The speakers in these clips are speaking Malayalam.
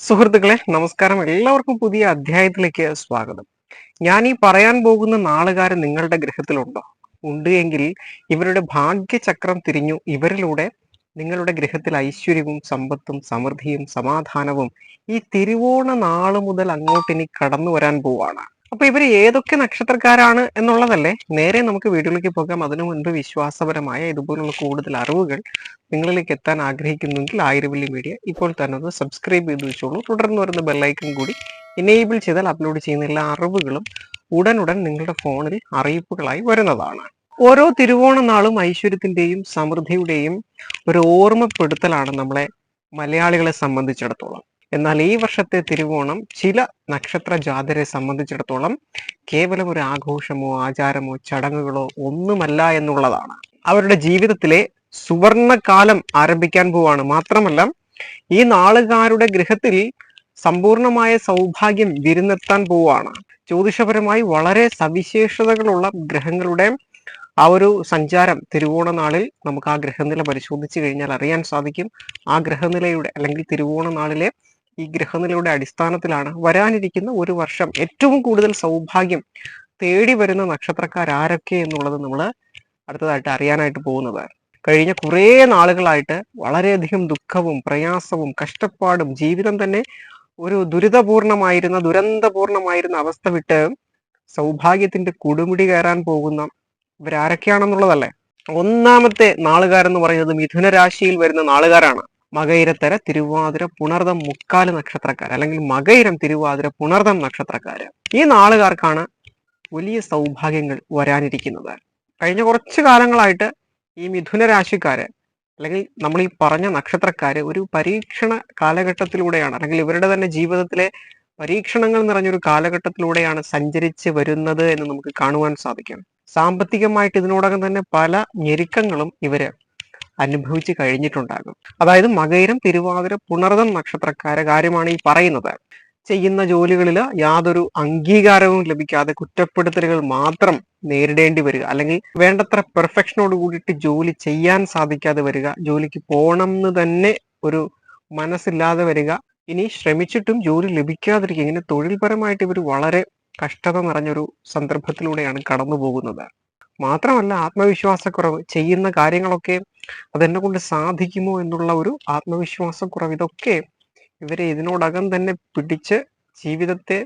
സുഹൃത്തുക്കളെ നമസ്കാരം. എല്ലാവർക്കും പുതിയ അധ്യായത്തിലേക്ക് സ്വാഗതം. ഞാൻ ഈ പറയാൻ പോകുന്ന നാളുകാരൻ നിങ്ങളുടെ ഗ്രഹത്തിലുണ്ടോ ഉണ്ട് എങ്കിൽ ഇവരുടെ ഭാഗ്യചക്രം തിരിഞ്ഞു ഇവരിലൂടെ നിങ്ങളുടെ ഗ്രഹത്തിൽ ഐശ്വര്യവും സമ്പത്തും സമൃദ്ധിയും സമാധാനവും ഈ തിരുവോണ നാൾ മുതൽ അങ്ങോട്ട് ഇനി കടന്നു വരാൻ പോവാണ്. അപ്പൊ ഇവർ ഏതൊക്കെ നക്ഷത്രക്കാരാണ് എന്നുള്ളതല്ലേ? നേരെ നമുക്ക് വീഡിയോയിലേക്ക് പോകാം. അതിനു മുൻപ് വിശ്വാസപരമായ ഇതുപോലുള്ള കൂടുതൽ അറിവുകൾ നിങ്ങളിലേക്ക് എത്താൻ ആഗ്രഹിക്കുന്നെങ്കിൽ ആയിരവല്ലി മീഡിയ ഇപ്പോൾ തന്നെ ഒന്ന് സബ്സ്ക്രൈബ് ചെയ്ത് വെച്ചോളൂ. തുടർന്ന് വരുന്ന ബെല്ലൈക്കൺ കൂടി എനേബിൾ ചെയ്താൽ അപ്ലോഡ് ചെയ്യുന്ന എല്ലാ അറിവുകളും ഉടനുടൻ നിങ്ങളുടെ ഫോണിൽ അറിയിപ്പുകളായി വരുന്നതാണ്. ഓരോ തിരുവോണ നാളും ഐശ്വര്യത്തിന്റെയും സമൃദ്ധിയുടെയും ഒരു ഓർമ്മപ്പെടുത്തലാണ് നമ്മളെ മലയാളികളെ സംബന്ധിച്ചിടത്തോളം. എന്നാൽ ഈ വർഷത്തെ തിരുവോണം ചില നക്ഷത്ര ജാതരെ സംബന്ധിച്ചിടത്തോളം കേവലം ഒരു ആഘോഷമോ ആചാരമോ ചടങ്ങുകളോ ഒന്നുമല്ല എന്നുള്ളതാണ്. അവരുടെ ജീവിതത്തിലെ സുവർണകാലം ആരംഭിക്കാൻ പോവാണ്. മാത്രമല്ല ഈ നാളുകാരുടെ ഗൃഹത്തിൽ സമ്പൂർണമായ സൗഭാഗ്യം വിരുന്നെത്താൻ പോവാണ്. ജ്യോതിഷപരമായി വളരെ സവിശേഷതകളുള്ള ഗ്രഹങ്ങളുടെ ആ ഒരു സഞ്ചാരം തിരുവോണ നാളിൽ നമുക്ക് ആ ഗ്രഹനില പരിശോധിച്ചു കഴിഞ്ഞാൽ അറിയാൻ സാധിക്കും. ആ ഗ്രഹനിലയുടെ അല്ലെങ്കിൽ തിരുവോണ നാളിലെ ഈ ഗ്രഹനിലയുടെ അടിസ്ഥാനത്തിലാണ് വരാനിരിക്കുന്ന ഒരു വർഷം ഏറ്റവും കൂടുതൽ സൗഭാഗ്യം തേടി വരുന്ന നക്ഷത്രക്കാർ ആരൊക്കെ എന്നുള്ളത് നമ്മൾ അടുത്തതായിട്ട് അറിയാനായിട്ട് പോകുന്നത്. കഴിഞ്ഞ കുറേ നാളുകളായിട്ട് വളരെയധികം ദുഃഖവും പ്രയാസവും കഷ്ടപ്പാടും ജീവിതം തന്നെ ഒരു ദുരിതപൂർണമായിരുന്ന ദുരന്തപൂർണമായിരുന്ന അവസ്ഥ വിട്ട് സൗഭാഗ്യത്തിന്റെ കൊടുമുടി കയറാൻ പോകുന്ന ഇവരാരൊക്കെയാണെന്നുള്ളതല്ലേ? ഒന്നാമത്തെ നാളുകാരെന്ന് പറയുന്നത് മിഥുന രാശിയിൽ വരുന്ന നാളുകാരാണ്. മകയിരത്തര തിരുവാതിര പുണർദം മുക്കാൽ നക്ഷത്രക്കാർ അല്ലെങ്കിൽ മകയിരം തിരുവാതിര പുണർദം നക്ഷത്രക്കാർ ഈ നാളുകാർക്കാണ് വലിയ സൗഭാഗ്യങ്ങൾ വരാനിരിക്കുന്നത്. കഴിഞ്ഞ കുറച്ച് കാലങ്ങളായിട്ട് ഈ മിഥുന രാശിക്കാര് അല്ലെങ്കിൽ നമ്മൾ ഈ പറഞ്ഞ നക്ഷത്രക്കാര് ഒരു പരീക്ഷണ കാലഘട്ടത്തിലൂടെയാണ് അല്ലെങ്കിൽ ഇവരുടെ തന്നെ ജീവിതത്തിലെ പരീക്ഷണങ്ങൾ നിറഞ്ഞൊരു കാലഘട്ടത്തിലൂടെയാണ് സഞ്ചരിച്ച് വരുന്നത് എന്ന് നമുക്ക് കാണുവാൻ സാധിക്കും. സാമ്പത്തികമായിട്ട് ഇതിനോടകം തന്നെ പല ഞെരുക്കങ്ങളും ഇവർ അനുഭവിച്ച് കഴിഞ്ഞിട്ടുണ്ടാകും. അതായത് മകയിരം തിരുവാതിര പുണർതം നക്ഷത്രക്കാരെ കാര്യമാണ് ഈ പറയുന്നത്. ചെയ്യുന്ന ജോലികളിൽ യാതൊരു അംഗീകാരവും ലഭിക്കാതെ കുറ്റപ്പെടുത്തലുകൾ മാത്രം നേരിടേണ്ടി വരിക. അല്ലെങ്കിൽ വേണ്ടത്ര പെർഫെക്ഷനോട് കൂടിയിട്ട് ജോലി ചെയ്യാൻ സാധിക്കാതെ വരിക. ജോലിക്ക് പോകണം എന്ന് തന്നെ ഒരു മനസ്സില്ലാതെ വരിക. ഇനി ശ്രമിച്ചിട്ടും ജോലി ലഭിക്കാതിരിക്കുക. ഇങ്ങനെ തൊഴിൽപരമായിട്ട് ഇവർ വളരെ കഷ്ടത നിറഞ്ഞൊരു സന്ദർഭത്തിലൂടെയാണ് കടന്നു പോകുന്നത് മാത്രമല്ല ആത്മവിശ്വാസക്കുറവ് ചെയ്യുന്ന കാര്യങ്ങളൊക്കെ അതെന്നെ കൊണ്ട് സാധിക്കുമോ എന്നുള്ള ഒരു ആത്മവിശ്വാസക്കുറവ് ഇതൊക്കെ ഇവരെ ഇതിനോടകം തന്നെ പിടിച്ച് ജീവിതത്തെ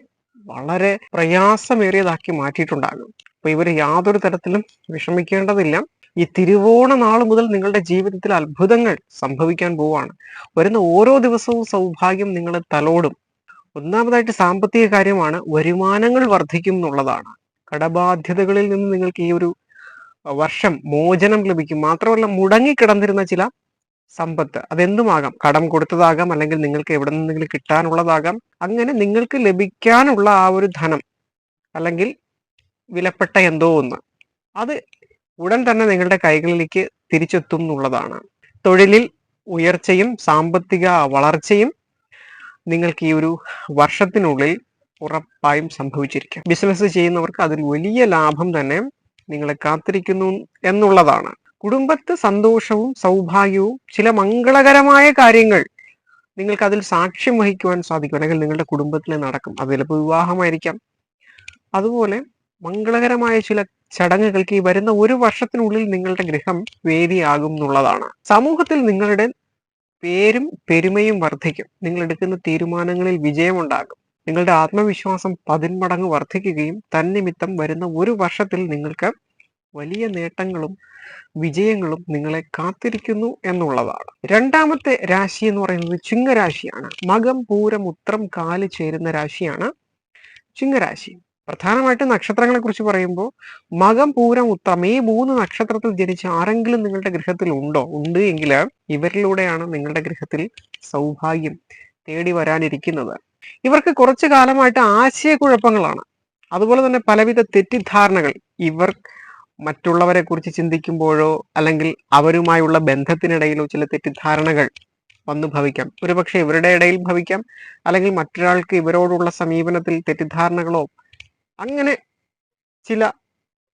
വളരെ പ്രയാസമേറിയതാക്കി മാറ്റിയിട്ടുണ്ടാകും. അപ്പൊ ഇവർ യാതൊരു തരത്തിലും വിഷമിക്കേണ്ടതില്ല. ഈ തിരുവോണ നാൾ മുതൽ നിങ്ങളുടെ ജീവിതത്തിൽ അത്ഭുതങ്ങൾ സംഭവിക്കാൻ പോവാണ്. വരുന്ന ഓരോ ദിവസവും സൗഭാഗ്യം നിങ്ങളെ തലോടും. ഒന്നാമതായിട്ട് സാമ്പത്തിക കാര്യമാണ് വരുമാനങ്ങൾ വർദ്ധിക്കും എന്നുള്ളതാണ്. കടബാധ്യതകളിൽ നിന്ന് നിങ്ങൾക്ക് ഈ ഒരു വർഷം മോചനം ലഭിക്കും. മാത്രമല്ല മുടങ്ങിക്കിടന്നിരുന്ന ചില സമ്പത്ത്. അതെന്തുമാകാം? കടം കൊടുത്തതാകാം അല്ലെങ്കിൽ നിങ്ങൾക്ക് എവിടെ നിന്നെങ്കിലും കിട്ടാനുള്ളതാകാം. അങ്ങനെ നിങ്ങൾക്ക് ലഭിക്കാനുള്ള ആ ഒരു ധനം അല്ലെങ്കിൽ വിലപ്പെട്ട എന്തോ ഒന്ന് അത് ഉടൻ തന്നെ നിങ്ങളുടെ കൈകളിലേക്ക് തിരിച്ചെത്തും എന്നുള്ളതാണ്. തൊഴിലിൽ ഉയർച്ചയും സാമ്പത്തിക വളർച്ചയും നിങ്ങൾക്ക് ഈ ഒരു വർഷത്തിനുള്ളിൽ ഉറപ്പായും സംഭവിച്ചിരിക്കും. ബിസിനസ് ചെയ്യുന്നവർക്ക് അതിൽ വലിയ ലാഭം തന്നെ നിങ്ങളെ കാത്തിരിക്കുന്നു എന്നുള്ളതാണ്. കുടുംബത്ത് സന്തോഷവും സൗഭാഗ്യവും ചില മംഗളകരമായ കാര്യങ്ങൾ നിങ്ങൾക്ക് അതിൽ സാക്ഷ്യം വഹിക്കുവാൻ സാധിക്കും. അല്ലെങ്കിൽ നിങ്ങളുടെ കുടുംബത്തിൽ നടക്കും. അത് ചിലപ്പോൾ വിവാഹമായിരിക്കാം. അതുപോലെ മംഗളകരമായ ചില ചടങ്ങുകൾക്ക് ഈ വരുന്ന ഒരു വർഷത്തിനുള്ളിൽ നിങ്ങളുടെ ഗൃഹം വേദിയാകും എന്നുള്ളതാണ്. സമൂഹത്തിൽ നിങ്ങളുടെ പേരും പെരുമയും വർദ്ധിക്കും. നിങ്ങൾ എടുക്കുന്ന തീരുമാനങ്ങളിൽ വിജയമുണ്ടാകും. നിങ്ങളുടെ ആത്മവിശ്വാസം പതിന്മടങ്ങ് വർദ്ധിക്കുകയും തന്നിമിത്തം വരുന്ന ഒരു വർഷത്തിൽ നിങ്ങൾക്ക് വലിയ നേട്ടങ്ങളും വിജയങ്ങളും നിങ്ങളെ കാത്തിരിക്കുന്നു എന്നുള്ളതാണ്. രണ്ടാമത്തെ രാശി എന്ന് പറയുന്നത് ചിങ്ങരാശിയാണ്. മകം പൂരം ഉത്രം കാൽ ചേരുന്ന രാശിയാണ് ചിങ്ങരാശി. പ്രധാനമായിട്ടും നക്ഷത്രങ്ങളെ കുറിച്ച് പറയുമ്പോൾ മകം പൂരം ഉത്രം ഈ മൂന്ന് നക്ഷത്രത്തിൽ ജനിച്ച ആരെങ്കിലും നിങ്ങളുടെ ഗൃഹത്തിൽ ഉണ്ടോ? ഉണ്ട് എങ്കിൽ ഇവരിലൂടെയാണ് നിങ്ങളുടെ ഗൃഹത്തിൽ സൗഭാഗ്യം തേടി വരാനിരിക്കുന്നത്. ഇവർക്ക് കുറച്ചു കാലമായിട്ട് ആശയക്കുഴപ്പങ്ങളാണ്. അതുപോലെ തന്നെ പലവിധ തെറ്റിദ്ധാരണകൾ. ഇവർ മറ്റുള്ളവരെ കുറിച്ച് ചിന്തിക്കുമ്പോഴോ അല്ലെങ്കിൽ അവരുമായുള്ള ബന്ധത്തിനിടയിലോ ചില തെറ്റിദ്ധാരണകൾ വന്നു ഭവിക്കാം. ഒരുപക്ഷെ ഇവരുടെ ഇടയിൽ ഭവിക്കാം. അല്ലെങ്കിൽ മറ്റൊരാൾക്ക് ഇവരോടുള്ള സമീപനത്തിൽ തെറ്റിദ്ധാരണകളോ അങ്ങനെ ചില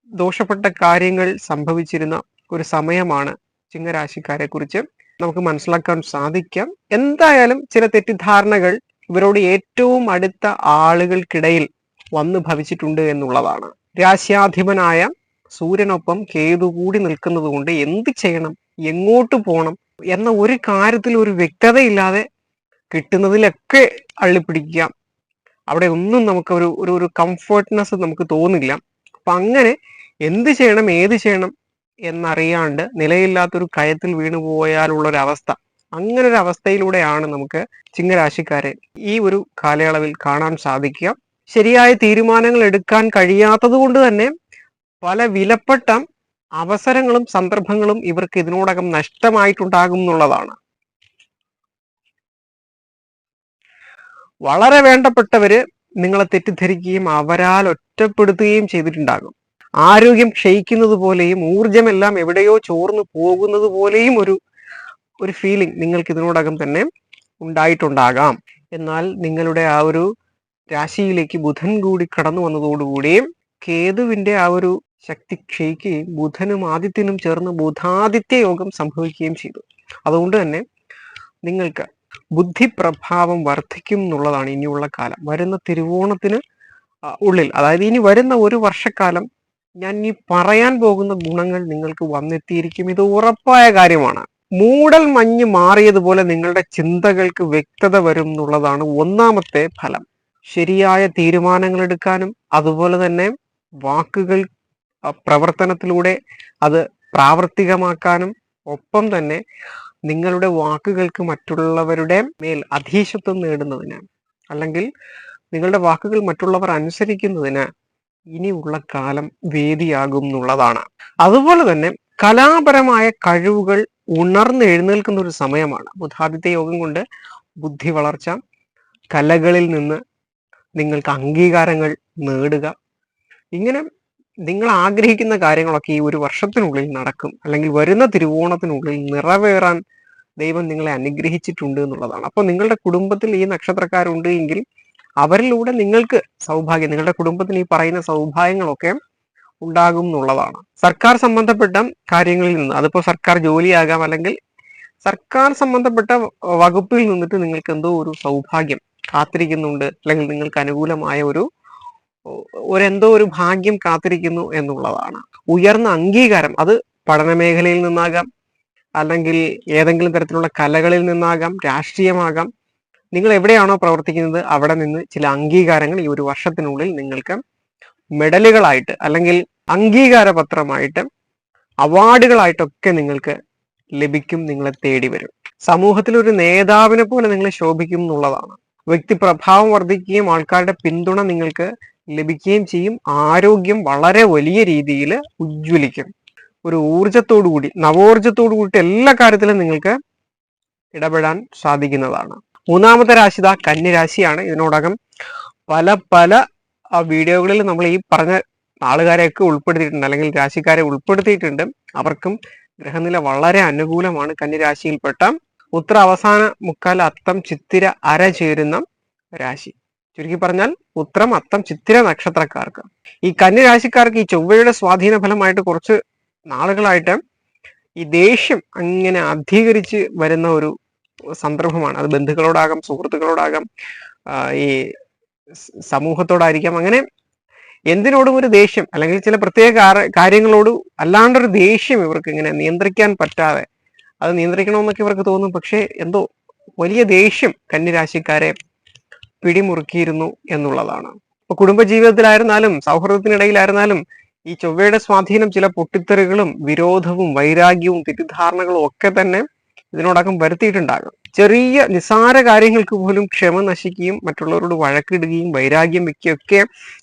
ദോഷപ്പെട്ട കാര്യങ്ങൾ സംഭവിച്ചിരുന്ന ഒരു സമയമാണ് ചിങ്ങരാശിക്കാരെ കുറിച്ച് നമുക്ക് മനസ്സിലാക്കാൻ സാധിക്കാം. എന്തായാലും ചില തെറ്റിദ്ധാരണകൾ ഇവരോട് ഏറ്റവും അടുത്ത ആളുകൾക്കിടയിൽ വന്നു ഭവിച്ചിട്ടുണ്ട് എന്നുള്ളതാണ്. രാശ്യാധിപനായ സൂര്യനൊപ്പം കേതു കൂടി നിൽക്കുന്നത് കൊണ്ട് എന്ത് ചെയ്യണം? എങ്ങോട്ട് പോകണം എന്ന ഒരു കാര്യത്തിൽ ഒരു വ്യക്തതയില്ലാതെ കിട്ടുന്നതിലൊക്കെ അള്ളിപ്പിടിക്കാം അവിടെ ഒന്നും നമുക്ക് ഒരു ഒരു ഒരു കംഫർട്ട്നെസ് നമുക്ക് തോന്നില്ല. അപ്പൊ അങ്ങനെ എന്ത് ചെയ്യണം? ഏത് ചെയ്യണം? എന്നറിയാണ്ട് നിലയില്ലാത്തൊരു കയത്തിൽ വീണു പോയാലുള്ള ഒരു അവസ്ഥ അങ്ങനെ ഒരു അവസ്ഥയിലൂടെയാണ് നമുക്ക് ചിങ്ങരാശിക്കാരെ ഈ ഒരു കാലയളവിൽ കാണാൻ സാധിക്കുക. ശരിയായ തീരുമാനങ്ങൾ എടുക്കാൻ കഴിയാത്തത് കൊണ്ട് തന്നെ പല വിലപ്പെട്ട അവസരങ്ങളും സന്ദർഭങ്ങളും ഇവർക്ക് ഇതിനോടകം നഷ്ടമായിട്ടുണ്ടാകും എന്നുള്ളതാണ്. വളരെ വേണ്ടപ്പെട്ടവര് നിങ്ങളെ തെറ്റിദ്ധരിക്കുകയും അവരാൽ ഒറ്റപ്പെടുത്തുകയും ചെയ്തിട്ടുണ്ടാകും. ആരോഗ്യം ക്ഷയിക്കുന്നത് പോലെയും ഊർജമെല്ലാം എവിടെയോ ചോർന്നു പോകുന്നത് പോലെയും ഒരു ഒരു ഫീലിംഗ് നിങ്ങൾക്ക് ഇതിനോടകം തന്നെ ഉണ്ടായിട്ടുണ്ടാകാം. എന്നാൽ നിങ്ങളുടെ ആ ഒരു രാശിയിലേക്ക് ബുധൻ കൂടി കടന്നു വന്നതോടുകൂടി കേതുവിന്റെ ആ ഒരു ശക്തി ക്ഷയിക്കുകയും ബുധനും ആദിത്യനും ചേർന്ന് ബുധാദിത്യ യോഗം സംഭവിക്കുകയും ചെയ്തു. അതുകൊണ്ട് തന്നെ നിങ്ങൾക്ക് ബുദ്ധിപ്രഭാവം വർദ്ധിക്കും എന്നുള്ളതാണ് ഇനിയുള്ള കാലം. വരുന്ന തിരുവോണത്തിന് ഉള്ളിൽ അതായത് ഇനി വരുന്ന ഒരു വർഷക്കാലം ഞാൻ ഈ പറയാൻ പോകുന്ന ഗുണങ്ങൾ നിങ്ങൾക്ക് വന്നെത്തിയിരിക്കും. ഇത് ഉറപ്പായ കാര്യമാണ്. മൂടൽ മഞ്ഞ് മാറിയതുപോലെ നിങ്ങളുടെ ചിന്തകൾക്ക് വ്യക്തത വരും എന്നുള്ളതാണ് ഒന്നാമത്തെ ഫലം. ശരിയായ തീരുമാനങ്ങൾ എടുക്കാനും അതുപോലെ തന്നെ വാക്കുകൾ പ്രവർത്തനത്തിലൂടെ അത് പ്രാവർത്തികമാക്കാനും ഒപ്പം തന്നെ നിങ്ങളുടെ വാക്കുകൾക്ക് മറ്റുള്ളവരുടെ മേൽ അധീശത്വം നേടുന്നതിന് അല്ലെങ്കിൽ നിങ്ങളുടെ വാക്കുകൾ മറ്റുള്ളവർ അനുസരിക്കുന്നതിന് ഇനിയുള്ള കാലം വേദിയാകും എന്നുള്ളതാണ്. അതുപോലെ തന്നെ കലാപരമായ കഴിവുകൾ ഉണർന്നെഴുന്നേൽക്കുന്ന ഒരു സമയമാണ്. ബുദ്ധാദിത്യ യോഗം കൊണ്ട് ബുദ്ധി വളർച്ച കലകളിൽ നിന്ന് നിങ്ങൾക്ക് അംഗീകാരങ്ങൾ നേടുക. ഇങ്ങനെ നിങ്ങൾ ആഗ്രഹിക്കുന്ന കാര്യങ്ങളൊക്കെ ഈ ഒരു വർഷത്തിനുള്ളിൽ നടക്കും. അല്ലെങ്കിൽ വരുന്ന തിരുവോണത്തിനുള്ളിൽ നിറവേറാൻ ദൈവം നിങ്ങളെ അനുഗ്രഹിച്ചിട്ടുണ്ട് എന്നുള്ളതാണ്. അപ്പോൾ നിങ്ങളുടെ കുടുംബത്തിൽ ഈ നക്ഷത്രക്കാരുണ്ട് എങ്കിൽ അവരിലൂടെ നിങ്ങൾക്ക് സൗഭാഗ്യം നിങ്ങളുടെ കുടുംബത്തിന് ഈ പറയുന്ന സൗഭാഗ്യങ്ങളൊക്കെ ഉണ്ടാകും എന്നുള്ളതാണ്. സർക്കാർ സംബന്ധപ്പെട്ട കാര്യങ്ങളിൽ നിന്ന് അതിപ്പോ സർക്കാർ ജോലിയാകാം അല്ലെങ്കിൽ സർക്കാർ സംബന്ധപ്പെട്ട വകുപ്പിൽ നിന്നിട്ട് നിങ്ങൾക്ക് എന്തോ ഒരു സൗഭാഗ്യം കാത്തിരിക്കുന്നുണ്ട് അല്ലെങ്കിൽ നിങ്ങൾക്ക് അനുകൂലമായ ഒരു ഒരെന്തോ ഒരു ഭാഗ്യം കാത്തിരിക്കുന്നു എന്നുള്ളതാണ്. ഉയർന്ന അംഗീകാരം അത് പഠന മേഖലയിൽ നിന്നാകാം അല്ലെങ്കിൽ ഏതെങ്കിലും തരത്തിലുള്ള കലകളിൽ നിന്നാകാം രാഷ്ട്രീയമാകാം. നിങ്ങൾ എവിടെയാണോ പ്രവർത്തിക്കുന്നത് അവിടെ നിന്ന് ചില അംഗീകാരങ്ങൾ ഈ ഒരു വർഷത്തിനുള്ളിൽ നിങ്ങൾക്ക് മെഡലുകളായിട്ട് അല്ലെങ്കിൽ അംഗീകാരപത്രമായിട്ട് അവാർഡുകളായിട്ടൊക്കെ നിങ്ങൾക്ക് ലഭിക്കും നിങ്ങളെ തേടി വരും. സമൂഹത്തിൽ ഒരു നേതാവിനെ പോലെ നിങ്ങളെ ശോഭിക്കും എന്നുള്ളതാണ്. വ്യക്തി പ്രഭാവം വർദ്ധിക്കുകയും ആൾക്കാരുടെ പിന്തുണ നിങ്ങൾക്ക് ലഭിക്കുകയും ചെയ്യും. ആരോഗ്യം വളരെ വലിയ രീതിയിൽ ഉജ്ജ്വലിക്കും. ഒരു ഊർജത്തോടു കൂടി നവോർജത്തോടു കൂടി എല്ലാ കാര്യത്തിലും നിങ്ങൾക്ക് ഇടപെടാൻ സാധിക്കുന്നതാണ്. മൂന്നാമത്തെ രാശി ഇതാ കന്യരാശിയാണ്. ഇതിനോടകം പല പല ആ വീഡിയോകളിൽ നമ്മൾ ഈ പറഞ്ഞ ആളുകാരെയൊക്കെ ഉൾപ്പെടുത്തിയിട്ടുണ്ട് അല്ലെങ്കിൽ രാശിക്കാരെ ഉൾപ്പെടുത്തിയിട്ടുണ്ട്. അവർക്കും ഗ്രഹനില വളരെ അനുകൂലമാണ്. കന്യരാശിയിൽപ്പെട്ട ഉത്ര അവസാന മുക്കാൽ അത്തം ചിത്തിര അര ചേരുന്ന രാശി. ചുരുക്കി പറഞ്ഞാൽ ഉത്രം അത്തം ചിത്തിര നക്ഷത്രക്കാർക്ക്. ഈ കന്യരാശിക്കാർക്ക് ഈ ചൊവ്വയുടെ സ്വാധീന ഫലമായിട്ട് കുറച്ച് നാളുകളായിട്ട് ഈ ദേഷ്യം അങ്ങനെ അധികരിച്ച് വരുന്ന ഒരു സന്ദർഭമാണ്. അത് ബന്ധുക്കളോടാകാം സുഹൃത്തുക്കളോടാകാം ഈ സമൂഹത്തോടായിരിക്കാം. അങ്ങനെ എന്തിനോടും ഒരു ദേഷ്യം അല്ലെങ്കിൽ ചില പ്രത്യേക കാര- കാര്യങ്ങളോട് അല്ലാണ്ടൊരു ദേഷ്യം ഇവർക്ക് ഇങ്ങനെ നിയന്ത്രിക്കാൻ പറ്റാതെ അത് നിയന്ത്രിക്കണമെന്നൊക്കെ ഇവർക്ക് തോന്നും. പക്ഷേ എന്തോ വലിയ ദേഷ്യം കന്യരാശിക്കാരെ പിടിമുറുക്കിയിരുന്നു എന്നുള്ളതാണ്. ഇപ്പൊ കുടുംബജീവിതത്തിലായിരുന്നാലും സൗഹൃദത്തിനിടയിലായിരുന്നാലും ഈ ചൊവ്വയുടെ സ്വാധീനം ചില പൊട്ടിത്തെറികളും വിരോധവും വൈരാഗ്യവും തെറ്റിദ്ധാരണകളും ഒക്കെ തന്നെ ഇതിനോടകം വരുത്തിയിട്ടുണ്ടാകും. ചെറിയ നിസ്സാര കാര്യങ്ങൾക്ക് പോലും ക്ഷമ നശിക്കുകയും മറ്റുള്ളവരോട് വഴക്കിടുകയും വൈരാഗ്യം വെക്കുകയൊക്കെ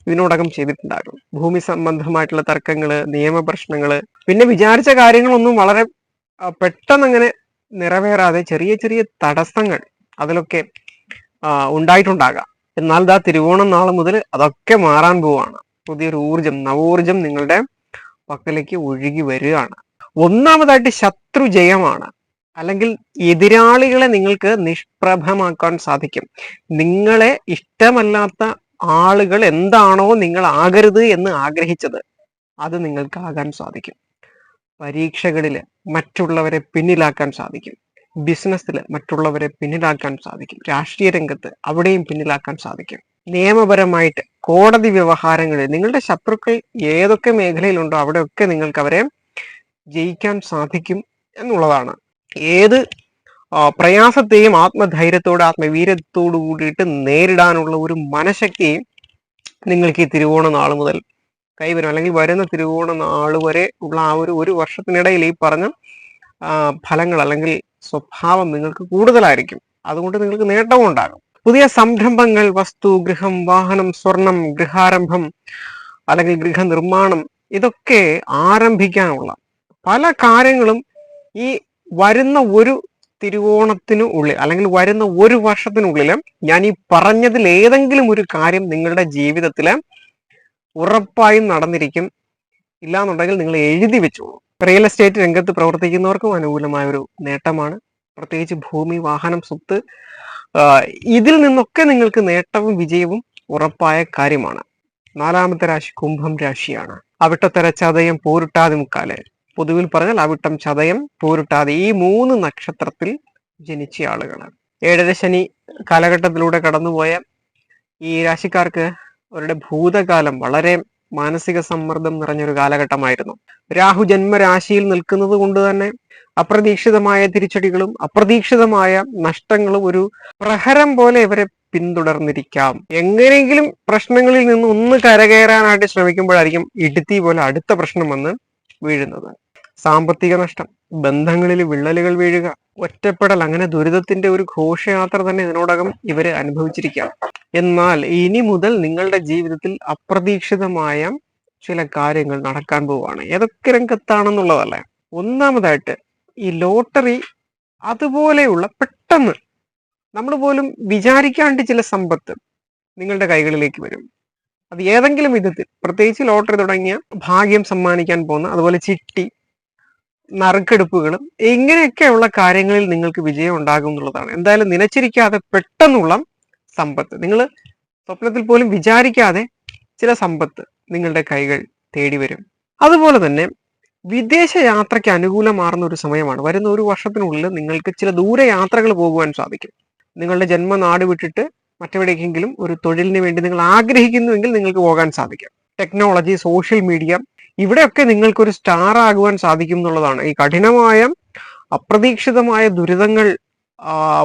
ഇതിനോടകം ചെയ്തിട്ടുണ്ടാകും. ഭൂമി സംബന്ധമായിട്ടുള്ള തർക്കങ്ങൾ നിയമപ്രശ്നങ്ങൾ പിന്നെ വിചാരിച്ച കാര്യങ്ങളൊന്നും വളരെ പെട്ടെന്ന് അങ്ങനെ നിറവേറാതെ ചെറിയ ചെറിയ തടസ്സങ്ങൾ അതിലൊക്കെ ഉണ്ടായിട്ടുണ്ടാകാം. എന്നാൽ ദാ തിരുവോണം നാളെ മുതൽ അതൊക്കെ മാറാൻ പോവാണ്. പുതിയൊരു ഊർജം നവോർജം നിങ്ങളുടെ പക്കലേക്ക് ഒഴുകി വരികയാണ്. ഒന്നാമതായിട്ട് ശത്രു ജയമാണ് അല്ലെങ്കിൽ എതിരാളികളെ നിങ്ങൾക്ക് നിഷ്പ്രഭമാക്കാൻ സാധിക്കും. നിങ്ങളെ ഇഷ്ടമല്ലാത്ത ആളുകൾ എന്താണോ നിങ്ങൾ ആകരുത് എന്ന് ആഗ്രഹിച്ചത് അത് നിങ്ങൾക്ക് ആകാൻ സാധിക്കും. പരീക്ഷകളിൽ മറ്റുള്ളവരെ പിന്നിലാക്കാൻ സാധിക്കും. ബിസിനസ്സിൽ മറ്റുള്ളവരെ പിന്നിലാക്കാൻ സാധിക്കും. രാഷ്ട്രീയ രംഗത്ത് അവിടെയും പിന്നിലാക്കാൻ സാധിക്കും. നിയമപരമായിട്ട് കോടതി വ്യവഹാരങ്ങളിൽ നിങ്ങളുടെ ശത്രുക്കൾ ഏതൊക്കെ മേഖലയിലുണ്ടോ അവിടെയൊക്കെ നിങ്ങൾക്ക് അവരെ ജയിക്കാൻ സാധിക്കും എന്നുള്ളതാണ്. ഏത് പ്രയാസത്തെയും ആത്മധൈര്യത്തോടെ ആത്മവീര്യത്തോടു കൂടിയിട്ട് നേരിടാനുള്ള ഒരു മനഃശക്തി നിങ്ങൾക്ക് ഈ തിരുവോണ നാൾ മുതൽ കൈവരും. അല്ലെങ്കിൽ വരുന്ന തിരുവോണ നാൾ വരെ ഉള്ള ആ ഒരു ഒരു വർഷത്തിനിടയിൽ ഈ പറഞ്ഞ ഫലങ്ങൾ അല്ലെങ്കിൽ സ്വഭാവം നിങ്ങൾക്ക് കൂടുതലായിരിക്കും. അതുകൊണ്ട് നിങ്ങൾക്ക് നേട്ടവും ഉണ്ടാകും. പുതിയ സംരംഭങ്ങൾ വസ്തു ഗൃഹം വാഹനം സ്വർണം ഗൃഹാരംഭം അല്ലെങ്കിൽ ഗൃഹനിർമ്മാണം ഇതൊക്കെ ആരംഭിക്കാനുള്ള പല കാര്യങ്ങളും ഈ വരുന്ന ഒരു തിരുവോണത്തിനു ഉള്ളിൽ അല്ലെങ്കിൽ വരുന്ന ഒരു വർഷത്തിനുള്ളിൽ ഞാൻ ഈ പറഞ്ഞതിൽ ഏതെങ്കിലും ഒരു കാര്യം നിങ്ങളുടെ ജീവിതത്തിൽ ഉറപ്പായും നടന്നിരിക്കും ഇല്ലാന്നുണ്ടെങ്കിൽ നിങ്ങൾ എഴുതി വെച്ചോളൂ. റിയൽ എസ്റ്റേറ്റ് രംഗത്ത് പ്രവർത്തിക്കുന്നവർക്കും അനുകൂലമായ ഒരു നേട്ടമാണ്. പ്രത്യേകിച്ച് ഭൂമി വാഹനം സ്വത്ത് ഇതിൽ നിന്നൊക്കെ നിങ്ങൾക്ക് നേട്ടവും വിജയവും ഉറപ്പായ കാര്യമാണ്. നാലാമത്തെ രാശി കുംഭം രാശിയാണ്. അവിട്ടത്തര ചതയം പോരുട്ടാതി മുക്കാൽ. പൊതുവിൽ പറഞ്ഞാൽ അവിട്ടം ചതയം പോരുട്ടാതെ ഈ മൂന്ന് നക്ഷത്രത്തിൽ ജനിച്ച ആളുകളാണ്. ഏഴര ശനി കാലഘട്ടത്തിലൂടെ കടന്നുപോയ ഈ രാശിക്കാർക്ക് അവരുടെ ഭൂതകാലം വളരെ മാനസിക സമ്മർദ്ദം നിറഞ്ഞൊരു കാലഘട്ടമായിരുന്നു. രാഹു ജന്മരാശിയിൽ നിൽക്കുന്നത് കൊണ്ട് തന്നെ അപ്രതീക്ഷിതമായ തിരിച്ചടികളും അപ്രതീക്ഷിതമായ നഷ്ടങ്ങളും ഒരു പ്രഹരം പോലെ ഇവരെ പിന്തുടർന്നിരിക്കാം. എങ്ങനെയെങ്കിലും പ്രശ്നങ്ങളിൽ നിന്ന് ഒന്ന് കരകയറാനായിട്ട് ശ്രമിക്കുമ്പോഴായിരിക്കും ഇടുത്തി പോലെ അടുത്ത പ്രശ്നം വന്ന് വീഴുന്നത്. സാമ്പത്തിക നഷ്ടം ബന്ധങ്ങളിൽ വിള്ളലുകൾ വീഴുക ഒറ്റപ്പെടൽ അങ്ങനെ ദുരിതത്തിന്റെ ഒരു ഘോഷയാത്ര തന്നെ ഇതിനോടകം ഇവർ അനുഭവിച്ചിരിക്കാം എന്നാൽ ഇനി മുതൽ നിങ്ങളുടെ ജീവിതത്തിൽ അപ്രതീക്ഷിതമായ ചില കാര്യങ്ങൾ നടക്കാൻ പോവുകയാണ്. ഏതൊക്കെ രംഗത്താണെന്നുള്ളതല്ലേ? ഒന്നാമതായിട്ട് ഈ ലോട്ടറി അതുപോലെയുള്ള പെട്ടെന്ന് നമ്മൾ പോലും വിചാരിക്കാണ്ട് ചില സമ്പത്ത് നിങ്ങളുടെ കൈകളിലേക്ക് വരും. അത് ഏതെങ്കിലും വിധത്തിൽ പ്രത്യേകിച്ച് ലോട്ടറി തുടങ്ങിയ ഭാഗ്യം സമ്മാനിക്കാൻ പോകുന്ന അതുപോലെ ചിട്ടി നറുക്കെടുപ്പുകളും ഇങ്ങനെയൊക്കെയുള്ള കാര്യങ്ങളിൽ നിങ്ങൾക്ക് വിജയം ഉണ്ടാകും എന്നുള്ളതാണ്. എന്തായാലും നിലച്ചിരിക്കാതെ പെട്ടെന്നുള്ള സമ്പത്ത്. നിങ്ങൾ സ്വപ്നത്തിൽ പോലും വിചാരിക്കാതെ ചില സമ്പത്ത് നിങ്ങളുടെ കൈകൾ തേടി വരും. അതുപോലെ തന്നെ വിദേശ യാത്രയ്ക്ക് അനുകൂലമാർന്ന ഒരു സമയമാണ്. വരുന്ന ഒരു വർഷത്തിനുള്ളിൽ നിങ്ങൾക്ക് ചില ദൂര യാത്രകൾ പോകുവാൻ സാധിക്കും. നിങ്ങളുടെ ജന്മനാട് വിട്ടിട്ട് മറ്റെവിടേക്കെങ്കിലും ഒരു തൊഴിലിന് വേണ്ടി നിങ്ങൾ ആഗ്രഹിക്കുന്നുവെങ്കിൽ നിങ്ങൾക്ക് പോകാൻ സാധിക്കും. ടെക്നോളജി സോഷ്യൽ മീഡിയ ഇവിടെയൊക്കെ നിങ്ങൾക്കൊരു സ്റ്റാർ ആകുവാൻ സാധിക്കും എന്നുള്ളതാണ്. ഈ കഠിനമായ അപ്രതീക്ഷിതമായ ദുരിതങ്ങൾ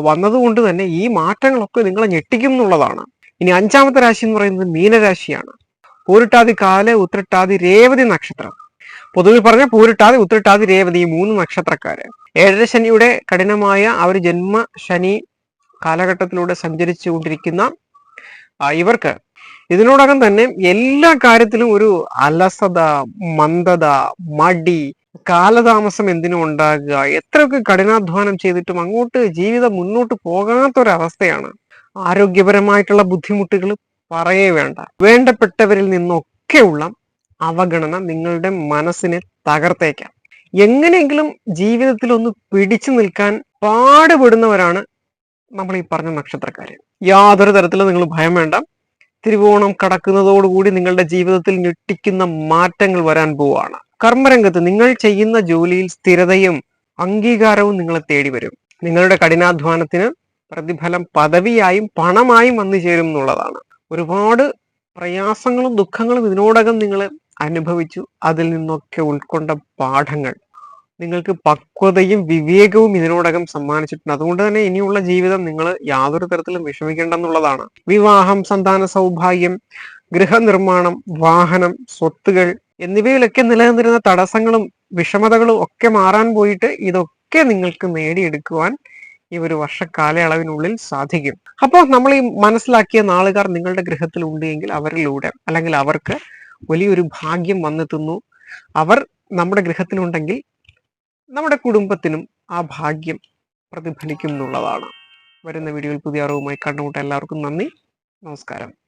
വന്നതുകൊണ്ട് തന്നെ ഈ മാറ്റങ്ങളൊക്കെ നിങ്ങളെ ഞെട്ടിക്കും എന്നുള്ളതാണ്. ഇനി അഞ്ചാമത്തെ രാശി എന്ന് പറയുന്നത് മീനരാശിയാണ്. പൂരിട്ടാതി കാൽ ഉത്രട്ടാതി രേവതി നക്ഷത്രം. പൊതുവിൽ പറഞ്ഞ പൂരിട്ടാതി ഉത്രട്ടാതി രേവതി ഈ മൂന്ന് നക്ഷത്രക്കാര്. ഏഴര ശനിയുടെ കഠിനമായ ആ ഒരു ജന്മ ശനി കാലഘട്ടത്തിലൂടെ സഞ്ചരിച്ചു കൊണ്ടിരിക്കുന്ന ഇവർക്ക് ഇതിനോടകം തന്നെ എല്ലാ കാര്യത്തിലും ഒരു അലസത മന്ദത മടി കാലതാമസം എന്തിനും ഉണ്ടാകുക എത്രയൊക്കെ കഠിനാധ്വാനം ചെയ്തിട്ടും അങ്ങോട്ട് ജീവിതം മുന്നോട്ട് പോകാത്തൊരവസ്ഥയാണ്. ആരോഗ്യപരമായിട്ടുള്ള ബുദ്ധിമുട്ടുകൾ പറയേ വേണ്ട. വേണ്ടപ്പെട്ടവരിൽ നിന്നൊക്കെയുള്ള അവഗണന നിങ്ങളുടെ മനസ്സിനെ തകർത്തേക്കാം. എങ്ങനെയെങ്കിലും ജീവിതത്തിൽ ഒന്ന് പിടിച്ചു നിൽക്കാൻ പാടുപെടുന്നവരാണ് നമ്മൾ ഈ പറഞ്ഞ നക്ഷത്രക്കാര്. യാതൊരു തരത്തിലും നിങ്ങൾ ഭയം വേണ്ട. തിരുവോണം കടക്കുന്നതോടുകൂടി നിങ്ങളുടെ ജീവിതത്തിൽ ഞെട്ടിക്കുന്ന മാറ്റങ്ങൾ വരാൻ പോവാണ്. കർമ്മരംഗത്ത് നിങ്ങൾ ചെയ്യുന്ന ജോലിയിൽ സ്ഥിരതയും അംഗീകാരവും നിങ്ങളെ തേടി വരും. നിങ്ങളുടെ കഠിനാധ്വാനത്തിന് പ്രതിഫലം പദവിയായും പണമായും വന്നു ചേരും എന്നുള്ളതാണ്. ഒരുപാട് പ്രയാസങ്ങളും ദുഃഖങ്ങളും ഇതിനോടകം നിങ്ങൾ അനുഭവിച്ചു. അതിൽ നിന്നൊക്കെ ഉൾക്കൊണ്ട പാഠങ്ങൾ നിങ്ങൾക്ക് പക്വതയും വിവേകവും ഇതിനോടകം സമ്മാനിച്ചിട്ടുണ്ട്. അതുകൊണ്ട് തന്നെ ഇനിയുള്ള ജീവിതം നിങ്ങൾ യാതൊരു തരത്തിലും വിഷമിക്കേണ്ടെന്നുള്ളതാണ്. വിവാഹം സന്താന സൗഭാഗ്യം ഗൃഹനിർമ്മാണം വാഹനം സ്വത്തുകൾ എന്നിവയിലൊക്കെ നിലനിന്നിരുന്ന തടസ്സങ്ങളും വിഷമതകളും ഒക്കെ മാറാൻ പോയിട്ട് ഇതൊക്കെ നിങ്ങൾക്ക് നേടിയെടുക്കുവാൻ ഈ ഒരു വർഷക്കാലയളവിനുള്ളിൽ സാധിക്കും. അപ്പോൾ നമ്മൾ ഈ മനസ്സിലാക്കിയ നാളുകാർ നിങ്ങളുടെ ഗൃഹത്തിൽ ഉണ്ട് എങ്കിൽ അവരിലൂടെ അല്ലെങ്കിൽ അവർക്ക് വലിയൊരു ഭാഗ്യം വന്നെത്തുന്നു. അവർ നമ്മുടെ ഗൃഹത്തിലുണ്ടെങ്കിൽ നമ്മുടെ കുടുംബത്തിനും ആ ഭാഗ്യം പ്രതിഫലിക്കുന്നുള്ളതാണ്. വരുന്ന വീഡിയോയിൽ പുതിയ അറിവുമായി കണ്ടുമുട്ട എല്ലാവർക്കും നന്ദി. നമസ്കാരം.